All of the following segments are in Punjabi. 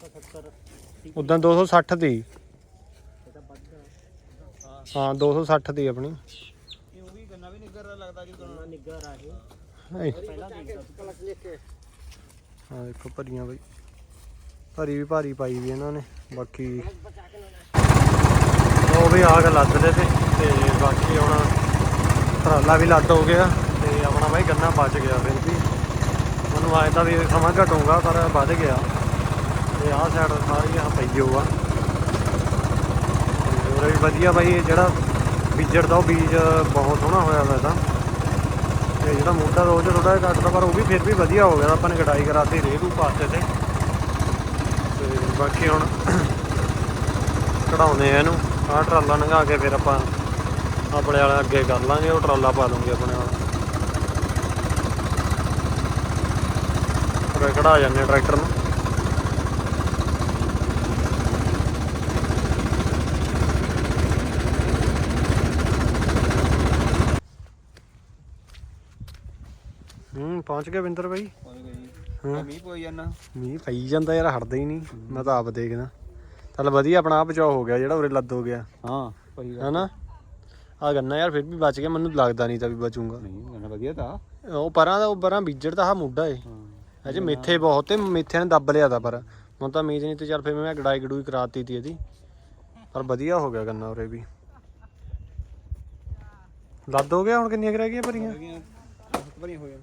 270 ਉਦਾਂ 260 ਦੀ। ਇਹਦਾ ਵੱਧਦਾ ਹਾਂ 260 ਦੀ ਆਪਣੀ। ਇਹ ਉਹ ਵੀ ਗੰਨਾ ਵੀ ਨਿੱਗਰ ਲੱਗਦਾ ਜੀ ਨਾ ਨਿੱਗਰ ਆ ਇਹ। ਏ, ਪਹਿਲਾਂ ਦੇਖਦਾ ਕਲਕ ਲੈ ਕੇ। ਹਾਂ ਦੇਖੋ ਭਰੀਆਂ ਬਈ। ਭਰੀ ਵੀ ਭਾਰੀ ਪਾਈ ਵੀ ਇਹਨਾਂ ਨੇ। ਬਾਕੀ ਉਹ ਵੀ ਆਗ ਲੱਦਦੇ ਤੇ ਤੇ ਬਾਕੀ ਹੁਣ ਟਰਾਲਾ ਵੀ ਲੱਦ ਹੋ ਗਿਆ ਤੇ ਆਪਣਾ ਬਾਈ ਗੰਨਾ ਬਚ ਗਿਆ ਫਿਰ ਵੀ। ਮੈਨੂੰ ਆਏ ਤਾਂ ਵੀ ਸਮਾਂ ਘਟੂਗਾ ਪਰ ਵੱਧ ਗਿਆ। ਤੇ ਆਹ ਸਾਈਡ ਸਾਰੀ ਆਹ ਪਈ ਹੋਊਗਾ ਵੀ ਵਧੀਆ ਬਾਈ, ਇਹ ਜਿਹੜਾ ਬੀਜੜ ਦਾ ਉਹ ਬੀਜ ਬਹੁਤ ਸੋਹਣਾ ਹੋਇਆ ਵਾ ਇਹਦਾ। ਤੇ ਜਿਹੜਾ ਮੋਟਾ ਰੋਜ਼ ਥੋੜਾ ਜਿਹਾ ਘੱਟਦਾ ਪਰ ਉਹ ਵੀ ਫਿਰ ਵੀ ਵਧੀਆ ਹੋ ਗਿਆ ਆਪਾਂ ਨੇ ਕਟਾਈ ਕਰਾਤੀ ਰੇਹ ਪਾਤੇ ਤੇ। ਤੇ ਬਾਕੀ ਹੁਣ ਕਢਾਉਨੇ ਆ ਇਹਨੂੰ। ਆਹ ਟਰਾਲਾ ਲੰਘਾ ਕੇ ਫਿਰ ਆਪਾਂ ਆਪਣੇ ਵਾਲਾ ਅੱਗੇ ਕਰ ਲਾਂਗੇ, ਉਹ ਟਰਾਲਾ ਪਾ ਲਵਾਂਗੇ ਆਪਣੇ ਵਾਲਾ। ਫਿਰ ਕਢਾ ਜਾਂਦੇ ਆ ਟਰੈਕਟਰ ਨੂੰ। ਹੂੰ ਪਹੁੰਚ ਗਏ ਬਿੰਦਰ ਬਾਈ? ਹਾਂ। ਮੀਂਹ ਪਈ ਜਾਂਦਾ। ਮੀਂਹ ਪਈ ਜਾਂਦਾ ਯਾਰ ਹਟਦਾ ਹੀ ਨਹੀਂ। ਮੈਂ ਤਾਂ ਆਪ ਦੇਖਦਾ। ਚੱਲ ਵਧੀਆ ਆਪਣਾ ਆਹ ਬਚਾਅ ਹੋ ਗਿਆ ਜਿਹੜਾ ਉਰੇ ਲੱਦ ਹੋ ਗਿਆ। ਹਾਂ ਪਈ ਹੈਨਾ? ਆ ਗੰਨਾ ਯਾਰ ਫਿਰ ਵੀ ਬਚ ਗਿਆ। ਮੈਨੂੰ ਲੱਗਦਾ ਨਹੀਂ ਤਾਂ ਵੀ ਬਚੂਗਾ। ਨਹੀਂ ਗੰਨਾ ਵਧੀਆ ਤਾਂ। ਉਹ ਪਰਾਂ ਦਾ ਉਹ ਪਰਾਂ ਬੀਜੜ ਤਾਂ ਆ ਮੁੱਢਾ ਏ। ਹਾਂ। ਅਜੇ ਮੇਥੇ ਬਹੁਤ ਤੇ ਮੇਥਿਆਂ ਨੇ ਦੱਬ ਲਿਆ ਤਾ ਪਰ। ਹੁਣ ਤਾਂ ਮੀਜ਼ ਨਹੀਂ ਤੇ ਚੱਲ ਫਿਰ ਮੈਂ ਗੜਾਈ ਗੜੂਈ ਕਰਾਤੀ ਤੀ ਇਹਦੀ। ਪਰ ਵਧੀਆ ਹੋ ਗਿਆ ਗੰਨਾ ਉਰੇ ਵੀ। ਲੱਦ ਹੋ ਗਿਆ ਹੁਣ ਕਿੰਨੀਆਂ ਕੁ ਰਹਿ ਗਈਆਂ ਭਰੀਆਂ? ਭਰੀਆਂ ਹੋਈਆਂ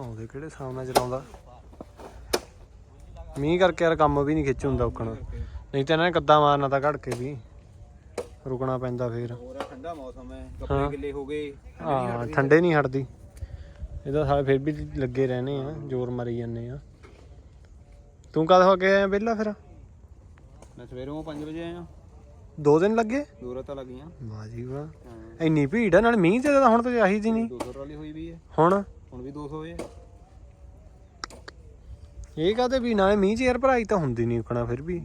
ਆਉਂਦੇ ਕਿਹੜੇ ਨਾਲ ਚਲਾਉਂਦਾ? ਮੀਂਹ ਕਰਕੇ ਯਾਰ ਕੰਮ ਵੀ ਨਹੀਂ ਖਿੱਚ ਹੁੰਦਾ ਉਕਣ। ਨਹੀਂ ਤਾਂ ਇਹਨਾਂ ਨੇ ਕੱਦਾ ਮਾਰਨਾ ਤਾਂ ਘੜ ਕੇ ਵੀ। ਰੁਕਣਾ ਪੈਂਦਾ ਫੇਰ। ਹੋਰ ਆ ਠੰਡਾ ਮੌਸਮ ਹੈ। ਕੱਪੜੇ ਗਿੱਲੇ ਹੋ ਗਏ ਹਾਂ ਠੰਡੇ ਨਹੀਂ ਹਟਦੀ। ਇਹਦਾ ਸਾਰੇ ਫਿਰ ਵੀ ਲੱਗੇ ਰਹਿਣੇ ਆ ਜ਼ੋਰ ਮਾਰੀ ਜਾਂਦੇ ਆ। ਤੂੰ ਕਦ ਹੋ ਕੇ ਆਇਆ ਵਿਹਲਾ ਫਿਰ? ਮੈਂ ਸਵੇਰੋਂ 5 ਵਜੇ ਆਇਆ। ਦੋ ਦਿਨ ਲੱਗੇ? ਦੋ ਰਾਤਾਂ ਲੱਗੀਆਂ। ਵਾਹ ਜੀ ਵਾਹ। ਇੰਨੀ ਭੀੜ ਆ ਨਾਲ ਮੀਂਹ ਤੇ ਤਾਂ ਹੁਣ ਤਾਂ ਆਹੀ ਦੀ ਨਹੀਂ। 200 ਟਰਾਲੀ ਹੋਈ ਵੀ ਹੈ। ਹੁਣ? ਹੁਣ ਵੀ 200 ਹੈ ਇਹ ਕਾਹਦੇ ਵੀ ਨਾਲੇ ਮੀਂਹ ਚ ਯਾਰ ਭਰਾਈ ਤਾਂ ਹੁੰਦੀ ਨਹੀਂ ਉਕਣਾ ਫਿਰ ਵੀ।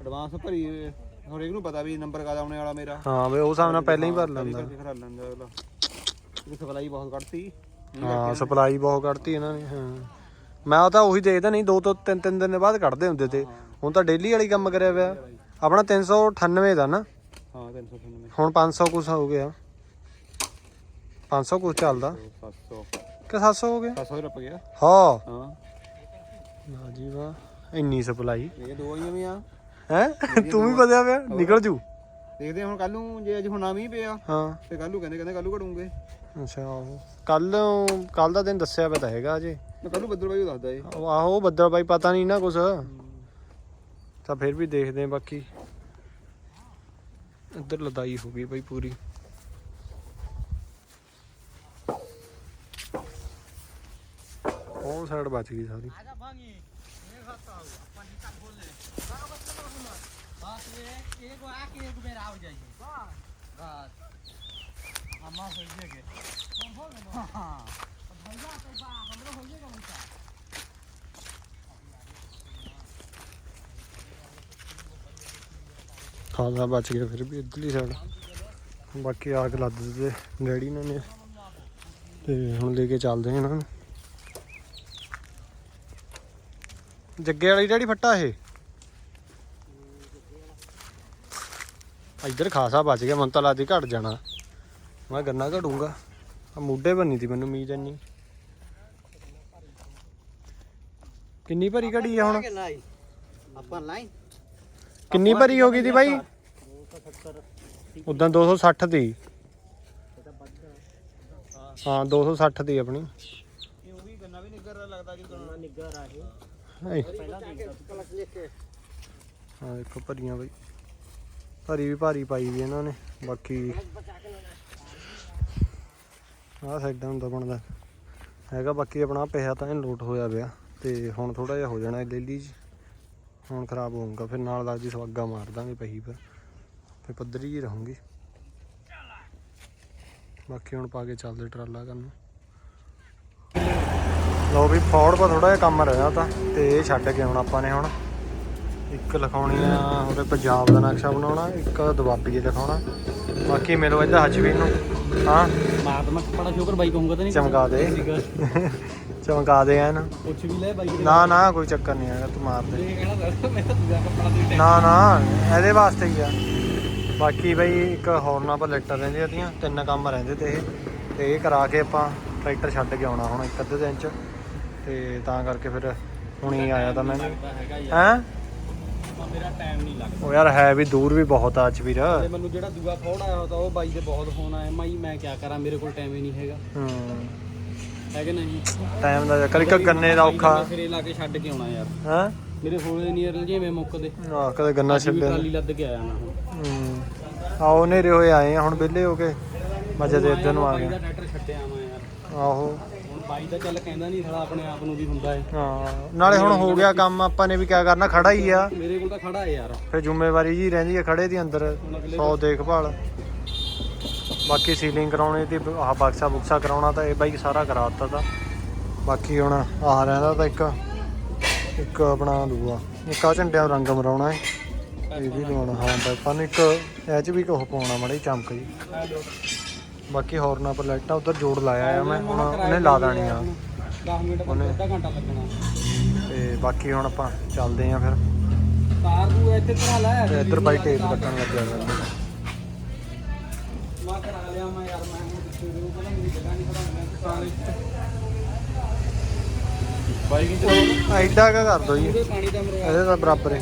ਐਡਵਾਂਸ ਭਰੀ ਹੋਏ। ਹੁਣ ਇੱਕ ਨੂੰ ਪਤਾ ਵੀ ਨੰਬਰ ਕਾਦਾ ਆਉਣੇ ਵਾਲਾ ਮੇਰਾ। ਹਾਂ ਵੇ ਉਹ ਹਿਸਾਬ ਨਾਲ ਪਹਿਲਾਂ ਹੀ ਭਰ ਲੈਂਦਾ। ਕਰਕੇ ਖਰਾ ਲੈਂਦਾ ਅਗਲਾ। ਇਹ ਸਪਲਾਈ ਬਹੁਤ ਕੱਢਤੀ ਹਾਂ ਸਪਲਾਈ ਬਹੁਤ ਕੱਢਤੀ ਇਹਨਾਂ ਨੇ ਹਾਂ। ਮੈਂ ਤਾਂ ਉਹੀ ਦੇਖਦਾ ਨਹੀਂ ਦੋ ਤੋਂ ਤਿੰਨ ਤਿੰਨ ਦਿਨ ਬਾਅਦ ਕੱਢਦੇ ਹੁੰਦੇ ਤੇ। ਹੁਣ ਤਾਂ ਡੇਲੀ ਵਾਲੀ ਕੰਮ ਕਰਿਆ ਪਿਆ। ਆਪਣਾ 398 ਦਾ ਨਾ। ਹਾਂ 398 ਹੁਣ 500 ਕੁਛ ਹੋ ਗਿਆ। 500 ਕੁਛ ਚੱਲਦਾ। 700 ਕਿ 700 ਹੋ ਗਿਆ 700 ਰੁਪ ਗਿਆ। ਹਾਂ। ਹਾਂ। ਵਾਹ ਜੀ ਵਾਹ ਇੰਨੀ ਸਪਲਾਈ। ਇਹ ਦੋ ਆਈਆਂ ਵੀ ਆ। ਹੈ? ਤੂੰ ਵੀ ਵਧਿਆ ਪਿਆ ਨਿਕਲ ਜੂ। ਦੇਖਦੇ ਹੁਣ ਕੱਲ ਨੂੰ ਜੇ ਅੱਜ ਹੁਣ ਨਾ ਮੀਂਹ ਪਿਆ ਹਾਂ। ਤੇ ਕੱਲ ਨੂੰ ਕਹਿੰਦੇ ਕਹਿੰਦੇ ਕੱਲ ਨੂੰ ਘੜੂਗੇ ਅੱਛਾ ਕੱਲ ਕੱਲ ਦਾ ਦਿਨ ਦੱਸਿਆ ਪਿਆ ਤਾਂ ਹੈਗਾ ਅਜੇ। ਕੱਲ ਨੂੰ ਬੱਦਲ ਬਾਈ ਦੱਸਦਾ ਏ। ਆਹੋ ਬੱਦਲ ਬਾਈ ਪਤਾ ਨਹੀਂ ਨਾ ਕੁਛ। ਤਾਂ ਫਿਰ ਵੀ ਦੇਖਦੇ ਆ ਬਾਕੀ। ਇੱਧਰ ਲਦਾਈ ਹੋ ਗਈ ਬਾਈ ਪੂਰੀ। ਉਹ ਸਾਈਡ ਬਚ ਗਈ ਸਾਰੀ। ਖਾਸਾ ਬਚ ਗਿਆ ਫਿਰ ਵੀ ਇੱਧਰਲੀ ਸਾਈਡ ਬਾਕੀ ਆਗ ਲੱਦ ਦਿੱਤੇ। ਡੈਡੀ ਇਹਨਾਂ ਨੇ। ਤੇ ਹੁਣ ਲੈ ਕੇ ਚੱਲਦੇ ਇਹਨਾਂ ਨੂੰ। ਜੱਗੇ ਵਾਲੀ ਡੈਡੀ ਫੱਟਾ ਇਹ? ਇੱਧਰ ਖਾਸਾ ਬਚ ਗਿਆ ਮਨ ਤਾਂ ਲੱਗਦੀ ਘਟ ਜਾਣਾ। ਮੈਂ ਗੰਨਾ ਘੜੂੰਗਾ ਆ ਮੁੱਢੇ ਬੰਨੀ ਤੀ ਮੈਨੂੰ ਉਮੀਦ ਇੰਨੀ। ਕਿੰਨੀ ਭਰੀ ਘੜੀ ਆ ਹੁਣ? ਆਪਾਂ ਲਾਈਨ ਕਿੰਨੀ ਭਰੀ ਹੋ ਗਈ ਦੀ ਬਾਈ? 270 ਉਦਾਂ 260 ਦੀ। ਹਾਂ 260 ਦੀ ਆਪਣੀ। ਇਹ ਉਹ ਵੀ ਗੰਨਾ ਵੀ ਨਿੱਗਰ ਲੱਗਦਾ ਜੀ ਨਾ ਨਿੱਗਰ ਆ ਇਹ ਏ, ਹਾਂ ਦੇਖੋ ਭਰੀਆਂ ਬਾਈ। ਭਰੀ ਵੀ ਭਾਰੀ ਪਾਈ ਵੀ ਇਹਨਾਂ ਨੇ ਬਾਕੀ ਆਹ ਸਾਈਡਾਂ ਹੁੰਦਾ ਬਣਦਾ। ਹੈਗਾ ਬਾਕੀ ਆਪਣਾ ਪੈਸਾ ਤਾਂ ਇਹ ਲੋਟ ਹੋਇਆ ਪਿਆ ਤੇ ਹੁਣ ਥੋੜਾ ਜਿਹਾ ਹੋ ਜਾਣਾ ਲੇਲੀ ਚ। ਹੁਣ ਖਰਾਬ ਹੋਊਗਾ ਫਿਰ ਨਾਲ ਲੱਗਦੀ ਸਵਾਗਾ ਮਾਰ ਦਾਂਗੇ ਪਹੀ ਪਰ। ਫਿਰ ਪੱਧਰੀ ਹੀ ਰਹੂੰਗੀ। ਬਾਕੀ ਹੁਣ ਪਾ ਕੇ ਚੱਲਦੇ ਟਰਾਲਾ ਕਰਨ। ਲੋ ਵੀ ਫੋੜ ਪਾ ਥੋੜਾ ਜਿਹਾ ਕੰਮ ਰਿਹਾ ਤਾਂ ਤੇ ਇਹ ਛੱਡ ਕੇ ਹੁਣ ਆਪਾਂ ਨੇ ਹੁਣ ਇੱਕ ਲਿਖਾਉਣੀ ਆ ਉਹਦੇ ਪੰਜਾਬ ਦਾ ਨਕਸ਼ਾ ਬਣਾਉਣਾ ਇੱਕ ਦੁਆਬੀ ਲਿਖਾਉਣਾ। ਬਾਕੀ ਮਿਲੋ ਇੱਧਰ ਹਜਵੀਰ ਨੂੰ। ਹਾਂ? ਮਾਰ ਮੈਂ ਬੜਾ ਸ਼ੁਕਰ ਬਾਈ ਕਹੂੰਗਾ ਤਾਂ ਨਹੀਂ। ਚਮਕਾ ਦੇ। ਚਮਕਾ ਦੇ ਐਨ। ਪੁੱਛ ਵੀ ਲੈ ਬਾਈ ਨਾ ਨਾ ਕੋਈ ਚੱਕਰ ਨਹੀਂ ਹੈਗਾ ਤੂੰ ਮਾਰ ਦੇ। ਨਾ ਨਾ ਇਹਦੇ ਵਾਸਤੇ ਹੀ ਆ। ਬਾਕੀ ਬਈ ਇੱਕ ਹੌਰਨਾਂ ਪਰ ਲੈਟਰ ਰਹਿੰਦੀਆਂ ਤੀਆਂ ਤਿੰਨ ਕੰਮ ਰਹਿੰਦੇ ਤੇ ਇਹ। ਤੇ ਇਹ ਕਰਾ ਕੇ ਆਪਾਂ ਟਰੈਕਟਰ ਛੱਡ ਕੇ ਆਉਣਾ ਹੁਣ ਇੱਕ ਅੱਧੇ ਦਿਨ ਚ। ਤੇ ਤਾਂ ਕਰਕੇ ਫਿਰ ਹੁਣੀ ਆਇਆ ਤਾਂ ਮੈਂ। ਹੈਂ? ਮੇਰਾ ਟਾਈਮ ਨਹੀਂ ਲੱਗਦਾ ਉਹ ਯਾਰ ਹੈ ਵੀ ਦੂਰ ਵੀ ਬਹੁਤ ਆ ਚਵੀਰ ਤੇ ਮੈਨੂੰ ਜਿਹੜਾ ਦੂਆ ਫੋਨ ਆਇਆ ਹੋਤਾ ਉਹ ਬਾਈ ਦੇ ਬਹੁਤ ਫੋਨ ਆਏ। ਮਾਈ ਮੈਂ ਕੀ ਕਰਾਂ? ਮੇਰੇ ਕੋਲ ਟਾਈਮ ਹੀ ਨਹੀਂ ਹੈਗਾ। ਹੂੰ। ਹੈ ਕਿ ਨਹੀਂ? ਟਾਈਮ ਦਾ ਚੱਕਰ ਇੱਕ ਗੰਨੇ ਦਾ ਔਖਾ। ਸਿਰੇ ਲਾ ਕੇ ਛੱਡ ਕੇ ਆਉਣਾ ਯਾਰ। ਹੈ? ਮੇਰੇ ਹੋਲੇ ਨਹੀਂ ਯਾਰ ਜਿਵੇਂ ਮੁੱਕਦੇ। ਆ ਕਦੇ ਗੰਨਾ ਅੱਜ ਛੱਡਿਆ। ਟਰਾਲੀ ਲੱਦ ਕੇ ਆਇਆ ਹੁਣ। ਹੂੰ। ਆਓ ਨੇਰੇ ਹੋਏ ਆਏ ਹੁਣ ਵਿਹਲੇ ਹੋ ਕੇ। ਮਜੇ ਦੇ ਇੱਧਰ ਨੂੰ ਆ ਗਏ। ਦਾ ਟਰੈਕਟਰ ਛੱਡਿਆ ਮੈਂ ਯਾਰ। ਆਹੋ। ਬਾਈ ਦਾ ਚੱਲ ਕਹਿੰਦਾ ਨਹੀਂ ਸਾਲਾ ਆਪਣੇ ਆਪ ਨੂੰ ਵੀ ਹੁੰਦਾ ਹੈ। ਹਾਂ ਨਾਲੇ ਹੁਣ ਹੋ ਗਿਆ ਕੰਮ ਆਪਾਂ ਨੇ ਵੀ ਕਿਆ ਕਰਨਾ ਖੜਾ ਹੀ ਆ। ਮੇਰੇ ਕੋਲ ਤਾਂ ਖੜਾ ਹੈ ਯਾਰ। ਫਿਰ ਜ਼ਿੰਮੇਵਾਰੀ ਜੀ ਰਹਿੰਦੀ ਹੈ ਖੜੇ ਦੀ ਅੰਦਰ ਸੌ ਦੇਖਭਾਲ। ਬਾਕੀ ਸੀਲਿੰਗ ਕਰਾਉਣੀ ਤੇ ਆਹ ਬਕਸਾ ਬੁਕਸਾ ਕਰਾਉਣਾ ਤਾਂ ਇਹ ਬਾਈ ਸਾਰਾ ਕਰਾਤਾ ਤਾਂ। ਬਾਕੀ ਹੁਣ ਆਹ ਰਹਿੰਦਾ ਤਾਂ ਇੱਕ ਇੱਕ ਆਪਣਾ ਦੂਆ। ਇੱਕ ਆ ਝੰਡਿਆਂ ਰੰਗ ਮਰਾਉਣਾ ਹੈ। ਇਹ ਵੀ ਲਵਾਉਣਾ ਹਾਂ ਪਾਪਾ ਨੇ ਇੱਕ ਇਹ ਚ ਵੀ ਕੁਝ ਪਾਉਣਾ ਮੜੀ ਚਮਕ ਜੀ। ਬਾਕੀ ਹੋਰ ਨਾ ਪਰ ਲਾਈਟਾਂ ਉਧਰ ਜੋੜ ਲਾਇਆ ਆ ਮੈਂ ਹੁਣ ਉਹਨੇ ਲਾ ਦੇਣੀ ਆ 10 ਮਿੰਟ ਅੱਧਾ ਘੰਟਾ ਲੱਗਣਾ। ਤੇ ਬਾਕੀ ਹੁਣ ਆਪਾਂ ਚੱਲਦੇ ਆ ਫਿਰ। ਤਾਰ ਨੂੰ ਇੱਥੇ ਕਰਾ ਲੈ। ਤੇ ਇੱਧਰ ਬਾਈ ਟੇਪ ਕੱਟਣ ਲੱਗਿਆ ਫਿਰ ਮੈਂ ਕਰਾ ਲਿਆ ਮੈਂ ਯਾਰ ਮੈਂ ਹੁਣ ਕਿੱਥੇ ਨੂੰ ਕਹਿੰਦਾ ਮੇਰੀ ਜਗ੍ਹਾ ਨਹੀਂ ਪਤਾ ਮੈਂ ਸਾਰੇ ਬਾਈ ਕੀ ਚਲਾਉਣਾ ਐਡਾ ਕਾ ਕਰ ਦੋ ਜੀ। ਇਹਦੇ ਤਾਂ ਬਰਾਬਰ ਹੈ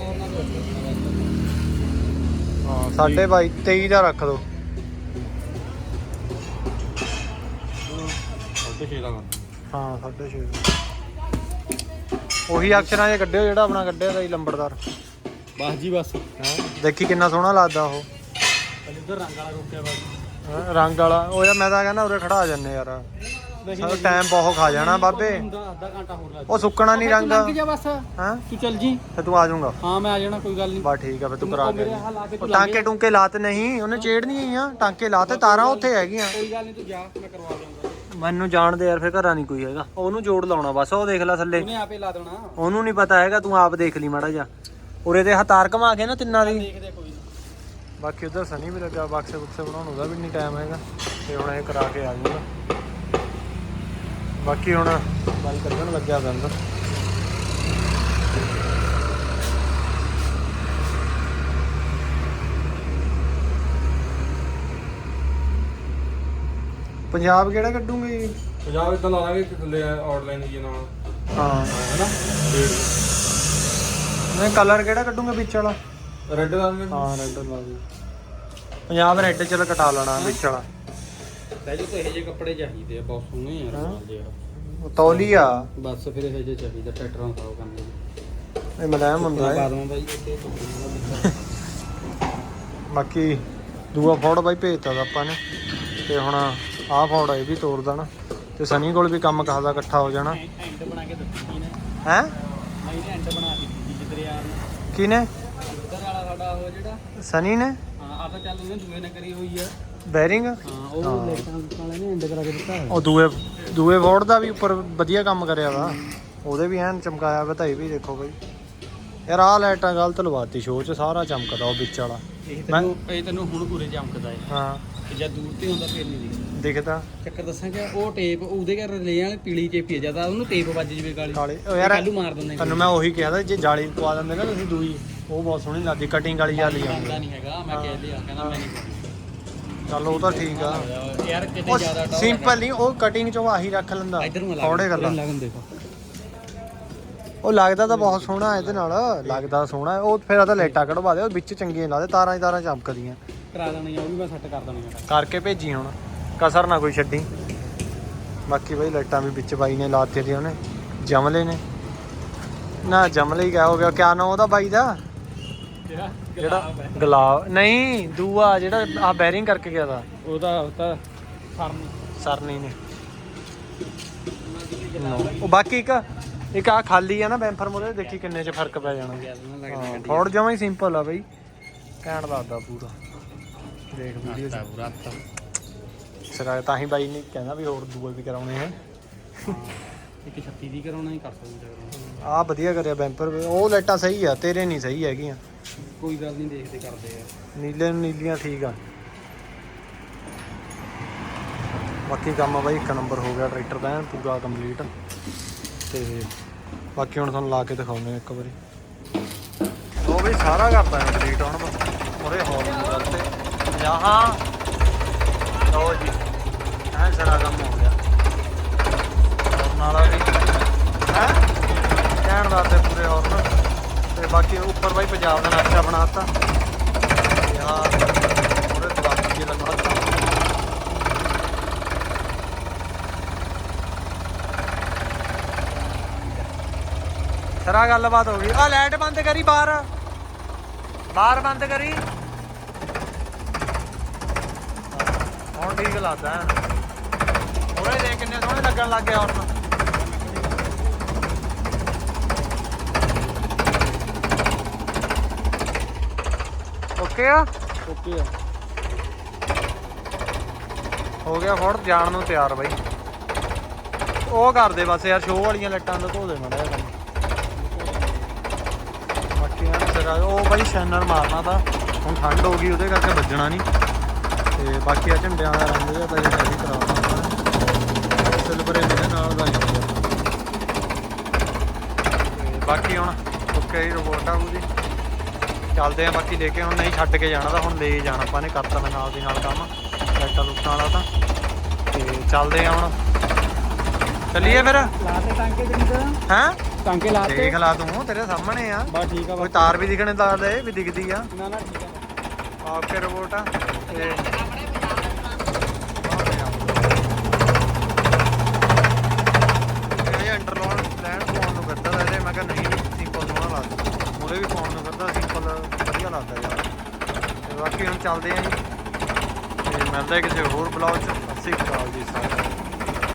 ਹਾਂ ਸਾਡੇ ਬਾਈ 23 ਦਾ ਰੱਖ ਦੋ। ਉੱਤੇ ਛੇ ਦਾ ਹਾਂ 6.5 ਉਹੀ ਅਕਸ਼ਰਾਂ 'ਚ ਕੱਢਿਓ ਜਿਹੜਾ ਆਪਣਾ ਕੱਢਿਆ ਦਾ ਜੀ ਲੰਬੜਦਾਰ। ਬਸ ਜੀ ਬਸ। ਹੈਂ? ਦੇਖੀ ਕਿੰਨਾ ਸੋਹਣਾ ਲੱਗਦਾ ਉਹ। ਇੱਧਰ ਰੰਗ ਵਾਲਾ ਰੁਕਿਆ ਬਸ ਹੈਂ, ਰੰਗ ਵਾਲਾ। ਉਹ ਯਾਰ ਮੈਂ ਤਾਂ ਕਹਿੰਦਾ ਉਰੇ ਖੜਾ ਜੰਨੇ ਯਾਰ। ਸਾਡਾ ਟਾਈਮ ਬਹੁਤ ਖਾ ਜਾਣਾ ਬਾਬੇ। ਹੁੰਦਾ ਅੱਧਾ ਘੰਟਾ ਹੋਰ ਲੱਗ ਉਹ ਸੁੱਕਣਾ ਨਹੀਂ ਰੰਗ। ਲੰਘ ਜਾ ਬਸ। ਹਾਂ? ਤੂੰ ਚੱਲ ਜੀ। ਤੇ ਤੂੰ ਆ ਜਾਊਗਾ। ਹਾਂ ਮੈਂ ਆ ਜਾਣਾ ਕੋਈ ਗੱਲ ਨਹੀਂ। ਬਸ ਠੀਕ ਆ ਫਿਰ ਤੂੰ ਕਰਾ ਕੇ। ਉਹ ਟਾਂਕੇ ਟੁੰਕੇ ਲਾਤ ਨਹੀਂ ਉਹਨੇ ਛੇੜਨੀਆਂ ਹੀ ਆ ਟਾਂਕੇ ਲਾਤੇ ਤਾਰਾਂ ਉੱਥੇ ਹੈਗੀਆਂ। ਕੋਈ ਗੱਲ ਨਹੀਂ ਤੂੰ ਜਾ ਮੈਂ ਕਰਵਾ ਮੈਨੂੰ ਜਾਣਦੇ ਯਾਰ ਫਿਰ ਘਰਾਂ ਨਹੀਂ ਕੋਈ ਹੈਗਾ। ਉਹਨੂੰ ਜੋੜ ਲਾਉਣਾ ਬਸ ਉਹ ਦੇਖ ਲੈ ਥੱਲੇ। ਉਹਨੇ ਆਪੇ ਲਾ ਦੇਣਾ। ਉਹਨੂੰ ਨਹੀਂ ਪਤਾ ਹੈਗਾ ਤੂੰ ਆਪ ਦੇਖ ਲਈ ਮਾੜਾ ਜਾ ਉਰੇ ਤੇ ਹਤਾਰ ਘਮਾ ਕੇ ਨਾ ਤਿੰਨਾਂ ਦੀ। ਦੇਖਦੇ ਕੋਈ ਨਾ। ਬਾਕੀ ਉਧਰ ਸਨੀ ਵੀ ਲੱਗਾ ਬਕਸੇ ਬੁਕਸੇ ਬਣਾਉਣ ਦਾ ਵੀ ਨਹੀਂ ਟਾਈਮ ਹੈਗਾ। ਤੇ ਹੁਣ ਇਹ ਕਰਾ ਕੇ ਆ ਜਾਊਗਾ। ਬਾਕੀ ਹੁਣ ਬਾਈ ਕੱਢਣ ਲੱਗਿਆ ਪਿਆ ਅੰਦਰ ਪੰਜਾਬ ਕਿਹੜਾ ਕੱਢੂਗੇ ਜੀ? ਪੰਜਾਬ ਇਦਾਂ ਲਾ ਲਾਂਗੇ ਕਿ ਥੱਲੇ ਆਊਟਲਾਈਨ ਜੀ ਨਾਲ। ਹਾਂ। ਹੈਨਾ ਮੈਂ ਕਲਰ ਕਿਹੜਾ ਕੱਢੂਗੇ ਵਿੱਚ ਵਾਲਾ? ਰੈੱਡ ਲਾ ਲਾਂਗੇ। ਹਾਂ ਰੈੱਡ ਲਾ ਦੇ ਪੰਜਾਬ ਰੈੱਡ ਚਲ ਕਟਾ ਲੈਣਾ ਵਿੱਚ ਵਾਲਾ। ਲੈ ਜੋ ਇਹੋ ਜਿਹੇ ਕੱਪੜੇ ਚਾਹੀਦੇ ਆ ਬਹੁਤ ਸੋਹਣੇ ਯਾਰ ਹਾਂ। ਨਾਲ ਦੇ ਉਹ ਤੌਲੀਆ ਬਸ ਫਿਰ ਇਹੋ ਜਿਹੇ ਚਾਹੀਦਾ ਟਰੈਕਟਰਾਂ ਨੂੰ ਕਰਨ। ਇਹ ਮਲਾਇਮ ਹੁੰਦਾ ਹੈ। ਦਵਾਂ ਬਾਈ ਇੱਥੇ ਬਾਕੀ ਦੂਆ ਫੋੜ ਬਾਈ ਭੇਜਤਾ ਤਾ ਆਪਾਂ ਨੇ। ਤੇ ਹੁਣ ਆਹ ਫੋੜ ਇਹ ਵੀ ਤੋੜ ਦੇਣਾ। ਤੇ ਸਨੀ ਕੋਲ ਵੀ ਕੰਮ ਕਾਹਦਾ ਇਕੱਠਾ ਹੋ ਜਾਣਾ। ਐਂਡ ਬਣਾ ਕੇ ਦਿੱਤੀ ਸੀ ਨੇ ਹੈ? ਮੈਂ ਇਹਨੇ ਐਂਡ ਬਣਾ ਕੇ ਦਿੱਤੀ ਜਿੱਧਰ ਯਾਰ ਨੇ। ਕਿਨੇ ਇੱਧਰ ਵਾਲਾ ਸਾਡਾ ਉਹ ਜਿਹੜਾ ਸਨੀ ਨੇ? ਹਾਂ ਆ ਤਾਂ ਚੱਲ ਉਹਨੇ ਦੂਏ ਨੇ ਕਰੀ ਹੋਈ ਆ। ਬੈਰਿੰਗ? ਹਾਂ ਉਹ ਲੈਟਾਂ ਵਾਲੇ ਨੇ ਐਂਡ ਕਰਾ ਕੇ ਦਿੱਤਾ। ਉਹ ਦੂਏ ਦੂਏ ਫੋੜ ਦਾ ਵੀ ਉੱਪਰ ਵਧੀਆ ਕੰਮ ਕਰਿਆ ਵਾ। ਉਹਦੇ ਵੀ ਐਨ ਚਮਕਾਇਆ ਵਾ ਤਾਂ ਇਹ ਵੀ ਦੇਖੋ ਬਾਈ। ਯਾਰ ਆਹ ਲਾਈਟਾਂ ਗਲਤ ਲਵਾਤੀ ਸ਼ੋਅ 'ਚ ਸਾਰਾ ਚਮਕਦਾ ਉਹ ਵਿੱਚ ਵਾਲਾ। ਇਹ ਤੈਨੂੰ ਇਹ ਤੈਨੂੰ ਹੁਣ ਪੂਰੇ ਚਮਕਦਾ ਹੈ। ਹਾਂ ਜਦ ਦੂਰ ਤੇ ਹੁੰਦਾ ਫਿਰ ਨਹੀਂ ਦਿਖਦਾ। ਦਿਖਦਾ। ਚੱਕਰ ਦੱਸਾਂਗਾ ਉਹ ਟੇਪ ਉਹਦੇ ਘਰ ਲੈ ਵਾਲੇ ਪੀਲੀ ਚੇਪੀ ਜ਼ਿਆਦਾ ਉਹਨੂੰ ਟੇਪ ਵੱਜ ਜਵੇ ਕਾਲੀ। ਕਾਲੇ। ਉਹ ਯਾਰ ਕੱਲੂ ਮਾਰ ਦਿੰਦੇ ਤੁਹਾਨੂੰ ਮੈਂ ਉਹੀ ਕਿਹਾ ਤਾ ਜੇ ਜਾਲੀ ਪਵਾ ਦਿੰਦੇ ਨਾ ਤੁਸੀਂ ਦੂਈ ਉਹ ਬਹੁਤ ਸੋਹਣੀ ਲੱਗਦੀ ਕਟਿੰਗ ਵਾਲੀ ਜਾਲੀ ਆਉਂਦੀ ਆਉਂਦਾ। ਨਹੀਂ ਹੈਗਾ ਮੈਂ ਕਹਿ ਲਿਆ ਕਹਿੰਦਾ ਮੈਂ ਨਹੀਂ ਚੱਲ ਉਹ ਤਾਂ ਠੀਕ ਆ। ਯਾਰ ਕਿਤੇ ਜ਼ਿਆਦਾ ਟੌਰ ਸਿੰਪਲ ਨਹੀਂ ਉਹ ਕਟਿੰਗ ਚੋਂ ਆਹੀ ਰੱਖ ਲੈਂਦਾ। ਥੋੜੇ ਗੱਲਾਂ। ਲੱਗਣ ਦੇਖੋ ਉਹ ਲੱਗਦਾ ਤਾਂ ਬਹੁਤ ਸੋਹਣਾ ਇਹਦੇ ਨਾਲ ਲੱਗਦਾ ਸੋਹਣਾ ਉਹ ਫਿਰ ਉਹਦਾ ਲਾਈਟਾਂ ਕਢਵਾ ਦੇ ਉਹ ਵਿੱਚ ਚੰਗੀਆਂ ਲਾ ਦੇ ਤਾਰਾਂ ਹੀ ਤਾਰਾਂ ਚਮਕਦੀਆਂ। ਕਰਾ ਦੇਣੀ ਆ ਉਹ ਵੀ ਮੈਂ ਸੈੱਟ ਕਰ ਦੇਣੀ ਆ ਕਰਕੇ ਭੇਜੀ ਹੁਣ। ਕਸਰ ਨਾ ਕੋਈ ਛੱਡੀ। ਬਾਕੀ ਬਈ ਲਾਈਟਾਂ ਵੀ ਵਿੱਚ ਬਾਈ ਨੇ ਲਾਤੇ ਦੀ ਉਹਨੇ। ਜਮਲੇ ਨੇ। ਨਾ ਜਮਲੇ ਹੀ ਕਿਆ ਹੋ ਗਿਆ ਕਿਆ ਨਾਮ ਉਹਦਾ ਬਾਈ ਦਾ? ਜਿਹੜਾ ਗੁਲਾਬ ਨਹੀਂ ਦੂਆ ਜਿਹੜਾ ਆ ਬੈਰਿੰਗ ਕਰਕੇ ਗਿਆ ਦਾ ਉਹਦਾ ਉਹ ਤਾਂ ਫਰਮ ਸਰਨੀ ਨੇ। ਉਹ ਬਾਕੀ ਇੱਕ ਇੱਕ ਆ ਖਾਲੀ ਆ ਨਾ ਬੈਂਫਰ ਮੋਰੇ ਦੇਖੀ ਕਿੰਨੇ ਚ ਫ਼ਰਕ ਪੈ ਜਾਣਾ। ਫੋੜ ਜਮਾ ਹੀ ਸਿੰਪਲ ਆ ਬਈ। ਕਹਿਣ ਲੱਗਦਾ ਪੂਰਾ। ਦੇਖ ਵੀਡੀਓ ਚ। ਪੂਰਾ ਤਾਂ ਸਰਾ ਤਾਂ ਹੀ ਬਾਈ ਨੇ ਕਹਿੰਦਾ ਵੀ ਹੋਰ ਦੂਏ ਵੀ ਕਰਾਉਣੇ ਆ। ਇੱਕ 36 ਦੀ ਕਰਾਉਣਾ ਹੀ ਕਰ ਸਕਦੇ ਆ। ਵਧੀਆ ਕਰਿਆ ਬੈਂਪਰ। ਉਹ ਲਾਈਟਾਂ ਸਹੀ ਆ ਤੇਰੇ ਨਹੀਂ ਸਹੀ ਹੈਗੀਆਂ। ਕੋਈ ਗੱਲ ਨਹੀਂ ਦੇਖਦੇ ਕਰਦੇ ਆ। ਨੀਲੇ ਨੂੰ ਨੀਲੀਆਂ ਠੀਕ ਆ। ਬਾਕੀ ਕੰਮ ਆ ਬਾਈ ਇੱਕ ਨੰਬਰ ਹੋ ਗਿਆ ਟਰੈਕਟਰ ਦਾ ਪੂਰਾ ਕੰਪਲੀਟ। ਤੇ ਬਾਕੀ ਹੁਣ ਤੁਹਾਨੂੰ ਲਾ ਕੇ ਦਿਖਾਉਂਦੇ ਹਾਂ ਇੱਕ ਵਾਰੀ। ਉਹ ਵੀ ਸਾਰਾ ਕਰਤਾ ਹੈ ਡਿਲੀਟ ਹੁਣ। ਉਹਦੇ ਹੌਰਨ ਗੱਲ ਤੇ। ਜਹਾਂ ਲਓ ਜੀ। ਐ ਕੰਮ ਹੋ ਗਿਆ। ਹੌਰਨ ਵੀ। ਹੈ? ਕਹਿਣ ਦਾ ਤੇ ਪੂਰੇ ਹੌਰਨ ਤੇ ਬਾਕੀ ਉੱਪਰ ਬਾਈ ਪੰਜਾਬ ਦਾ ਨਕਸ਼ਾ ਬਣਾਤਾ। ਯਾਰ ਉਹਦੇ ਦਵਾਈ ਜੀ ਲਗਾਤਾ ਸਰਾ ਗੱਲਬਾਤ ਹੋ ਗਈ। ਆ ਲਾਈਟ ਬੰਦ ਕਰੀ ਬਾਹਰ। ਬਾਹਰ ਬੰਦ ਕਰੀ। ਹੁਣ ਠੀਕ ਲੱਗਦਾ। ਲੱਗਣ ਲੱਗ ਗਿਆ ਹੁਣ ਓਕੇ ਆ? ਓਕੇ ਆ। ਹੋ ਗਿਆ ਫੋੜ ਜਾਣ ਨੂੰ ਤਿਆਰ ਬਾਈ। ਉਹ ਕਰ ਦੇ ਬਸ ਯਾਰ ਸ਼ੋਅ ਵਾਲੀਆਂ ਲਾਈਟਾਂ ਦਾ ਧੋ ਦੇ ਮੜਾ ਕੰਮ। ਬਾਕੀ ਯਾਰ ਸਿਰਾ ਉਹ ਬਾਈ ਸ਼ੈਨਰ ਮਾਰਨਾ ਤਾਂ। ਹੁਣ ਠੰਡ ਹੋ ਗਈ ਉਹਦੇ ਕਰਕੇ ਵੱਜਣਾ ਨਹੀਂ। ਤੇ ਬਾਕੀ ਆ ਝੰਡਿਆਂ ਦਾ ਰੰਗ ਜਿਹਾ ਤਾਂ ਇਹ ਇਹਦੇ ਨਾਲ ਦਾ ਹੀ ਆ। ਤੇ ਬਾਕੀ ਹੁਣ ਓਕੇ ਰਿਪੋਰਟ ਆ ਉਹਦੀ ਚੱਲਦੇ ਆ ਬਾਕੀ ਲੈ ਕੇ ਹੁਣ ਨਹੀਂ ਛੱਡ ਕੇ ਜਾਣਾ ਤਾਂ ਹੁਣ ਲੈ ਜਾਣਾ ਆਪਾਂ ਨੇ ਕਰਤਾ ਮੈਂ ਨਾਲ ਦੀ ਨਾਲ ਕੰਮ। ਲਾਈਟਾਂ ਲੁੱਟਾਂ ਵਾਲਾ ਤਾਂ। ਤੇ ਚੱਲਦੇ ਆ ਹੁਣ। ਚੱਲੀਏ ਫਿਰ। ਲਾਤੇ ਟਾਂਕੇ ਹੈਂ? ਟਾਂਕੇ ਲਾਤੇ? ਦੇਖ ਲਾ ਤੂੰ ਤੇਰੇ ਸਾਹਮਣੇ ਆ। ਬਸ ਠੀਕ ਆ ਕੋਈ ਤਾਰ ਵੀ ਦਿਖਣੇ ਤਾਂ ਦੇ ਵੀ ਦਿਖਦੀ ਆ। ਨਾ ਨਾ ਠੀਕ ਆ। ਓਕੇ ਰਿਪੋਰਟ ਆ। ਤੇ ਮੈਂ ਕਿਹਾ ਨਹੀਂ ਸਿੰਪਲ ਸੋਹਣਾ ਲੱਗਦਾ ਉਹਦੇ ਵੀ ਪਾਉਣ ਨੂੰ ਫਿਰਦਾ ਸਿੰਪਲ ਵਧੀਆ ਲੱਗਦਾ ਯਾਰ। ਤੇ ਬਾਕੀ ਹੁਣ ਚੱਲਦੇ ਆਂ ਜੀ। ਤੇ ਮਿਲਦੇ ਕਿਸੇ ਹੋਰ ਬਲੌਗ ਚ। ਸਤਿ ਸ਼੍ਰੀ ਜੀ ਸਾਰਿਆਂ